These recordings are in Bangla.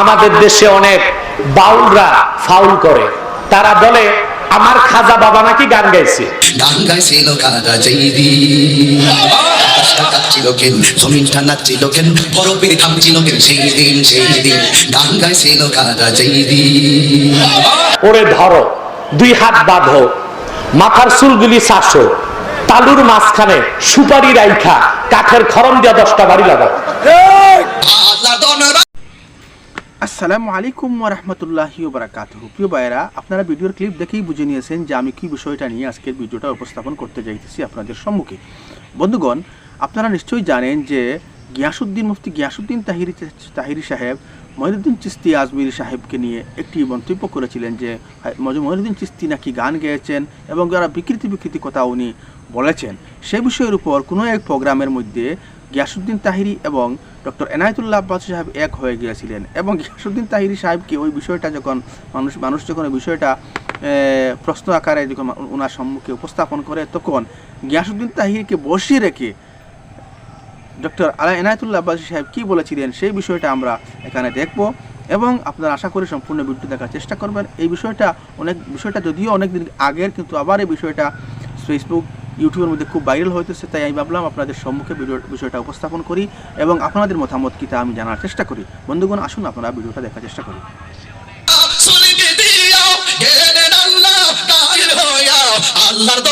আমাদের দেশে অনেক বাউলরা ফাউল করে। তারা বলে আমার খাজা বাবা নাকি গান গাইছে? গান গাইছিল কারা জৈদি আকাশটা কেন জমিনটা নাচছিল কেন বরফের থামছিল কেন সেই দিন সেই দিন। গান গাইছিল কারা জৈদি ওরে ধরো দুই হাত বাঁধো মাথার চুলগুলি তালুর মাঝখানে সুপারি রাইখা কাঠের খরম দিয়া দশটা বাড়ি লাগাও। দনরা আসসালামু আলাইকুম রহমতুল্লাহি বারাকাতুহু। প্রিয় ভাইয়েরা, আপনারা ভিডিওর ক্লিপ দেখেই বুঝে নিয়েছেন যে আমি কি বিষয়টা নিয়ে আজকের ভিডিওটা উপস্থাপন করতে যাইতেছি আপনাদের সম্মুখে। বন্ধুগণ, আপনারা নিশ্চয়ই জানেন যে গিয়াসুদ্দিন মুফতি গিয়াসুদ্দিন তাহিরি তাহিরি সাহেব মহিউদ্দিন চিস্তি আজমিরি সাহেবকে নিয়ে একটি মন্তব্য করেছিলেন যে মহিউদ্দিন চিস্তি নাকি গান গেয়েছেন এবং যারা বিকৃতি বিকৃতি কথা উনি বলেছেন। সেই বিষয়ের উপর কোনো এক প্রোগ্রামের মধ্যে গিয়াসুদ্দিন তাহিরি এবং ডক্টর এনায়তুল্লাহ আব্বাস সাহেব এক হয়ে গিয়েছিলেন এবং গিয়াসুদ্দিন তাহিরি সাহেবকে ওই বিষয়টা যখন মানুষ মানুষ যখন ওই বিষয়টা প্রশ্ন আকারে যখন ওনার সম্মুখে উপস্থাপন করে, তখন গিয়াসুদ্দিন তাহিরকে বসিয়ে রেখে ডক্টর আলা এনায়তুল্লাহ আব্বাসী সাহেব কী বলেছিলেন সেই বিষয়টা আমরা এখানে দেখব এবং আপনারা আশা করি সম্পূর্ণ ভিডিও দেখার চেষ্টা করবেন। এই বিষয়টা অনেক, বিষয়টা যদিও অনেক দিন আগের, কিন্তু আবার এই বিষয়টা ফেসবুক ইউটিউবের মধ্যে খুব ভাইরাল হইতেছে, তাই আমি ভাবলাম আপনাদের সম্মুখে ভিডিও, বিষয়টা উপস্থাপন করি এবং আপনাদের মতামত কি তা আমি জানার চেষ্টা করি। বন্ধুগণ, আসুন আপনারা ভিডিওটা দেখার চেষ্টা করি। আল্লাহর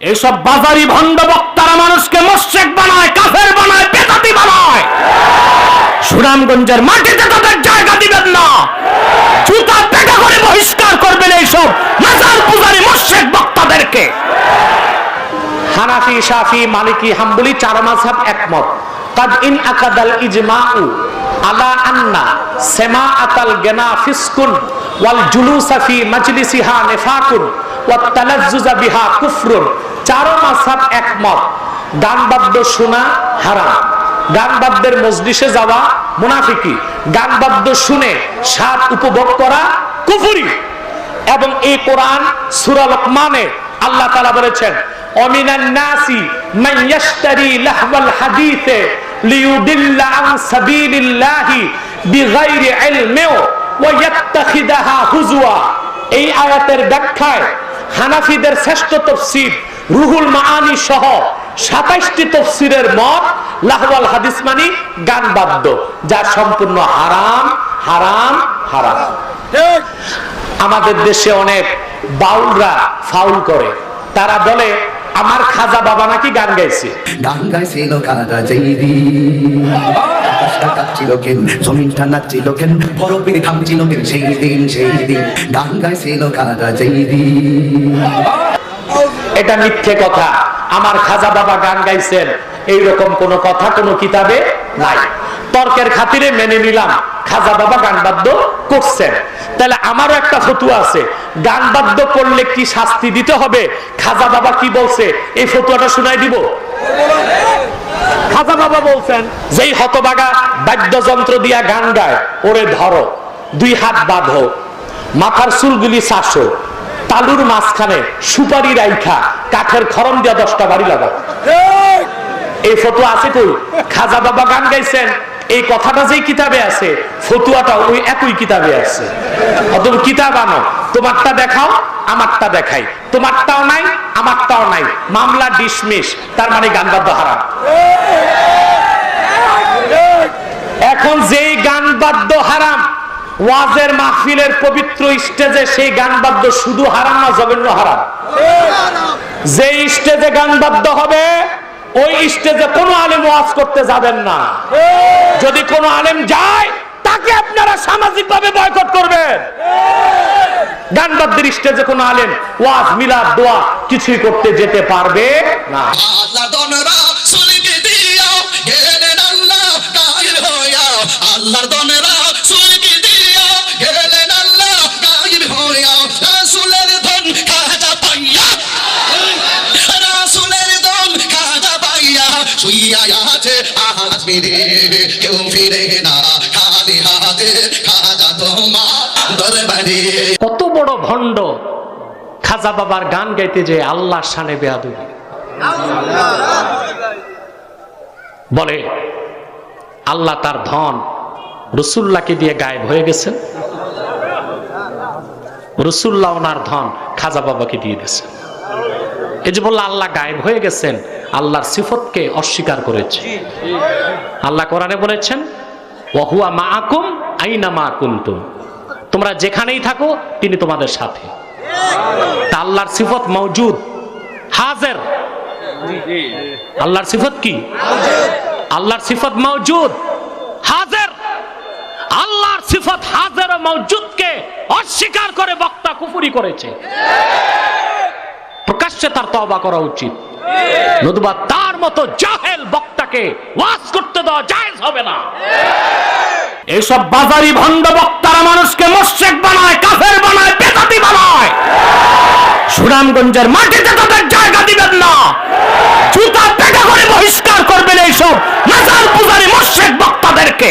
এসব বাজারি ভণ্ড বক্তারা মানুষকে মোশেক বানায়, কাফের বানায়, বেদাতি বানায়। সুনামগঞ্জের মাটিতে তাদের জায়গা দিবেন না। জুতা পেটা করে বহিষ্কার করবেন এইসব মাজার পূজারি মোশেক বক্তাদেরকে। হানাফি, শাফি, মালিকি, হাম্বলি, চার মাযহাব একমত। قد ইন আকাদাল ইজমাউ। আলা আন্না সেমাআতাল গনা ফিসকুন ওয়াল নিফাকুন ওয়াত তালাজ্জুজা বিহা কুফরুন। চার মাযহাব একমত। গান বাদ্য শোনা হারাম। গান বাদ্যের মজলিসে যাওয়া মুনাফিকি। গান বাদ্য শুনে স্বাদ উপভোগ করা কুফরি। এবং এই কোরআন সূরা লোকমানে আল্লাহ তাআলা বলেছেন, অমিনান নাসি লিয়ুদিল্লা আন সাবিলিল্লাহি বিগাইরি ইলমি ওয়া ইয়াত্তাখিদাহা হুজুয়া এই আয়াতের ব্যাখ্যায় হানাফিদের শ্রেষ্ঠ তফসির রুহুল মাআনি সহ সাতাইশটি তফসিরের মত লাহওয়াল হাদিস মানি গান বাদ্য যা সম্পূর্ণ হারাম হারাম হারাম। আমাদের দেশে অনেক বাউলরা ফাউল করে। তারা বলে আমার খাজা বাবা নাকি গান গাইছে? গান গাইছিল কারা জৈদি আকাশটা কাঁপছিল কেন জমিনটা নাচছিল কেন বরফের থামছিল কেন সেই দিন সেই দিন। গান গাইছিল এটা মিথ্যে কথা। আমার খাজা বাবা গান গাইছেন। এইরকম কোন কথা কোন কিতাবে নাই। তর্কের খাতিরে মেনে নিলাম। খাজা বাবা গান বাদ্য করছেন। তাহলে আমারও একটা ফতুয়া আছে। গান বাদ্য করলে কি শাস্তি দিতে হবে? খাজা বাবা কি বলছে? এই ফতুয়াটা শুনাই দিব। খাজা বাবা বলছেন যেই হতবাগা বাদ্যযন্ত্র দিয়া গান গায় ওরে ধরো দুই হাত বাঁধো মাথার চুলগুলি চাষো তালুর মাঝখানে সুপারি রাইখা কাঠের খরম দিয়া দশটা বাড়ি লাগাও। এই ফতুয়া আছে কই? খাজা বাবা গান গাইছেন। এই কথাটা যেই কিতাবে আছে ফতুয়াটা ওই একই কিতাবে আছে। অথবা কিতাব আনো, তোমারটা দেখাও, আমারটা দেখাই। তোমারটাও নাই, আমারটাও নাই। মামলা ডিসমিস, তার মানে গান বাদ্য হারাম। এখন যেই গান বাদ্য হারাম, ওয়াজের মাহফিলের পবিত্র স্টেজে সেই গান বাদ্য শুধু হারাম না, জঘন্য হারাম। যে স্টেজে গান বাদ্য হবে ওই স্টেজে কোনো আলেম ওয়াজ করতে যাবেন না। যদি কোনো আলেম যায়, তাকে আপনারা সামাজিক ভাবে বয়কট করবেন। গান বাদ্যের স্টেজে কোনো আলেম ওয়াজ, মিলাদ, দোয়া কিছুই করতে যেতে পারবে না। আল্লাহ কত বড় ভণ্ড। খাজা বাবার গান গাইতে যে আল্লাহ শানে বেয়াদবি। বলে, আল্লাহ তার ধন রসুল্লাহকে দিয়ে গায়েব হয়ে গেছেন। রসুল্লাহ ওনার ধন খাজা বাবাকে দিয়ে দিয়েছেন। এই যে বলল, আল্লাহ গায়েব হয়ে গেছেন, আল্লাহর সিফতকে অস্বীকার করেছে। আল্লাহ কোরআনে বলেছেন ওহুয়া মা আকুম আইনা মা কুন্তুম। তোমরা যেখানেই থাকো, তিনি তোমাদের সাথে। আল্লাহর সিফত মৌজুদ হাজের। আল্লাহর সিফত কি? আল্লাহর সিফত মৌজুদ হাজের। আল্লাহর সিফত হাজের ও অস্বীকার করে বক্তা কুফুরি করেছে। প্রকাশ্যে তার তওবা করা উচিত। নতুবা তার মতো জাহেল বক্তাকে ওয়াজ করতে দেওয়া জায়েজ হবে না। এইসব বাজারি ভণ্ড বক্তারা মানুষকে মোশেক বানায়, কাফের বানায়, বেদাতি বানায়। সুনামগঞ্জের মাটিতে তাদের জায়গা দিবেন না। জুতা পেটা করে বহিষ্কার করবেন এইসব মাজার পূজারি মোশেক বক্তাদেরকে।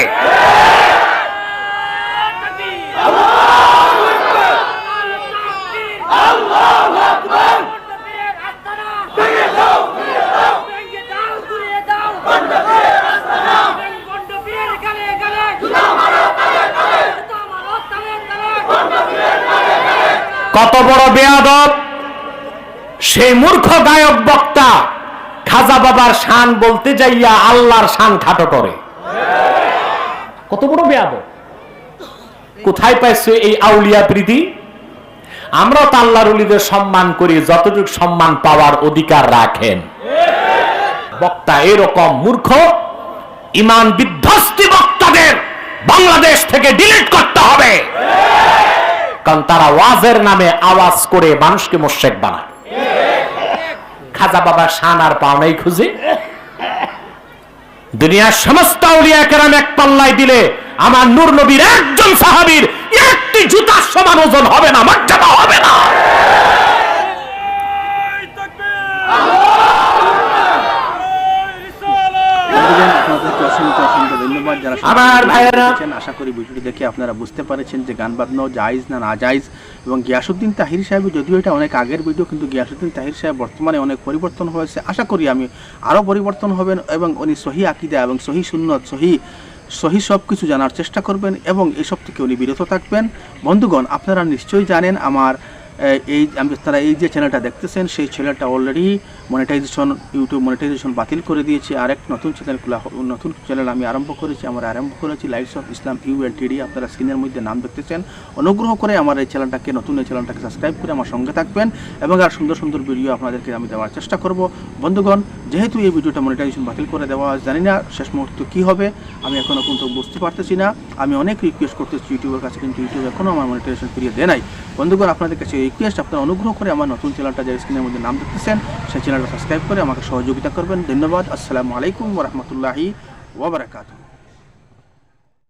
বেয়াদব, সেই মূর্খ গায়ক বক্তা খাজা বাবার শান বলতে যাইয়া আল্লাহর শান খাটো করে। কত বড় বেয়াদব। কোথায় পাইছো এই আউলিয়া প্রীতি? আমরাও তো আল্লাহর উলিদের সম্মান করি, যতটুকু সম্মান পাওয়ার অধিকার রাখেন। বক্তা এরকম মূর্খ, ইমান বিধ্বস্তি বক্তাদের বাংলাদেশ থেকে ডিলিট করতে হবে। কারণ তারা ওয়াজের নামে আওয়াজ করে মানুষকে মোশেক বানায়। খাজা বাবা শান আর পাওনাই খুঁজে। দুনিয়ার সমস্ত আউলিয়া এক পাল্লায় দিলে আমার নূর নবীর একজন সাহাবীর একটি জুতার সমান ওজন হবে না মর্যাদা হবে না বন্ধুগণ, আপনাদেরকে অসংখ্য অসংখ্য ধন্যবাদ যারা আমার ভাইয়েরা। আশা করি ভিডিওটি দেখে আপনারা বুঝতে পারছেন যে গান বাজনাও জায়েজ না না জায়েজ এবং গিয়াসুদ্দিন তাহির সাহেব যদিও এটা অনেক আগের ভিডিও কিন্তু গিয়াসুদ্দিন তাহির সাহেব বর্তমানে অনেক পরিবর্তন হয়েছে। আশা করি আমি আরও পরিবর্তন হবেন এবং উনি সহি আকিদা এবং সহি সুন্নত সহি সহি সব কিছু জানার চেষ্টা করবেন এবং এসব থেকে উনি বিরত থাকবেন। বন্ধুগণ আপনারা নিশ্চয়ই জানেন আমার এই- আমি তারা এই যে চ্যানেলটা দেখতেছেন, সেই চ্যানেলটা অলরেডি মনিটাইজেশন ইউটিউব মনিটাইজেশন বাতিল করে দিয়েছে। আর এক নতুন চ্যানেল খোলা নতুন চ্যানেল আমি আরম্ভ করেছি, আমরা আরম্ভ করেছি lights off Islam U L TD আপনারা স্ক্রিনের মধ্যে নাম দেখতেছেন। অনুগ্রহ করে আমার এই চ্যানেলটাকে নতুন এই চ্যানেলটাকে সাবস্ক্রাইব করে আমার সঙ্গে থাকবেন এবং আর সুন্দর সুন্দর ভিডিও আপনাদেরকে আমি দেওয়ার চেষ্টা করব। বন্ধুগণ, যেহেতু এই ভিডিওটা মনিটাইজেশন বাতিল করে দেওয়া জানি না শেষ মুহূর্তে কী হবে, আমি এখনও কিন্তু বুঝতে পারতেছি না। আমি অনেক রিকোয়েস্ট করতেছি, ইউটিউবের কাছে, কিন্তু ইউটিউব এখনও আমার মনিটাইজেশন ফিরিয়ে দেয় নাই। বন্ধুগণ, আপনাদের কাছে রিকোয়েস্ট, আপনারা অনুগ্রহ করে আমার নতুন চ্যানেলটা যে স্ক্রিনের মধ্যে নাম দেখতেছেন, সেই চ্যানেলটা সাবস্ক্রাইব করে আমাকে সহযোগিতা করবেন। ধন্যবাদ। আসসালামু আলাইকুম রহমতুল্লাহি ওবরাকাতুহ